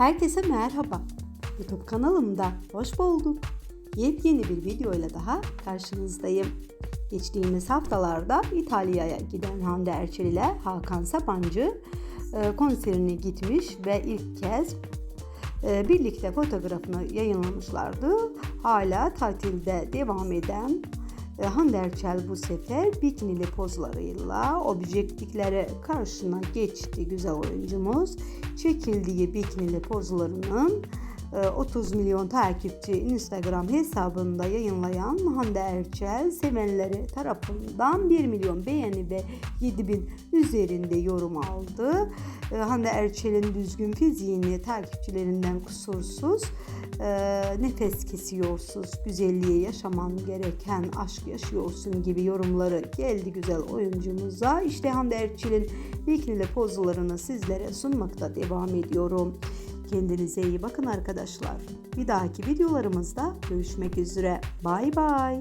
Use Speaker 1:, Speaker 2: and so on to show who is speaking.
Speaker 1: Herkese merhaba. YouTube kanalımda hoş bulduk. Yepyeni bir video ile daha karşınızdayım. Geçtiğimiz haftalarda İtalya'ya giden Hande Erçel ile Hakan Sabancı e, konserine gitmiş ve ilk kez e, birlikte fotoğrafını yayınlamışlardı. Hala tatilde devam eden Hande Erçel bu sefer bikinili pozlarıyla objektiflere karşına geçti güzel oyuncumuz. Çekildiği bikinili pozlarının e, 30 milyon takipçi Instagram hesabında yayınlayan Hande Erçel sevenleri tarafından 1 milyon beğeni ve 7 bin üzerinde yorum aldı. E, Hande Erçel'in düzgün fiziğini takipçilerinden kusursuz e, nefes kesiyorsuz, güzelliği yaşaman gereken aşk yaşıyorsun gibi yorumları geldi güzel oyuncumuza. İşte Hande Erçel'in bikinili pozlarını sizlere sunmakta devam ediyorum. Kendinize iyi bakın arkadaşlar. Bir dahaki videolarımızda görüşmek üzere. Bay bay.